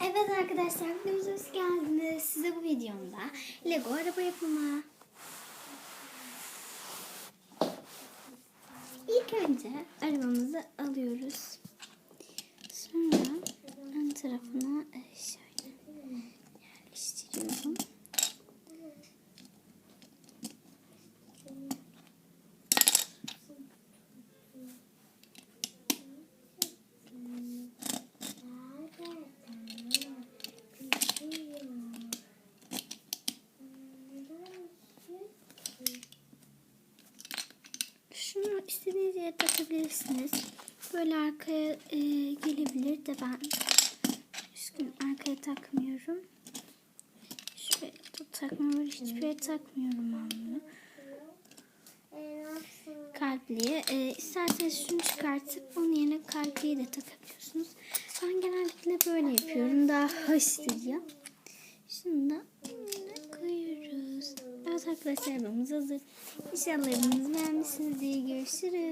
Evet arkadaşlar videomuza hoş geldiniz. Size bu videomda Lego araba yapımı. İlk önce arabamızı alıyoruz. Sonra ön tarafına e, şöyle yerleştiriyorum. Şunu istediğiniz yere takabilirsiniz. Böyle arkaya e, gelebilir de ben üzgün arkaya takmıyorum. Da takmıyorum. Hiçbir yere takmıyorum ben bunu. Kalpliye. E, isterseniz şunu çıkartıp onun yerine kalpliyi de takabiliyorsunuz. Ben genellikle böyle yapıyorum. Daha hoş duruyor. Şunu da koyuyoruz. Evet arkadaşlar hazır. İnşallah arabamızı beğenmişsinizdir. Görüşürüz.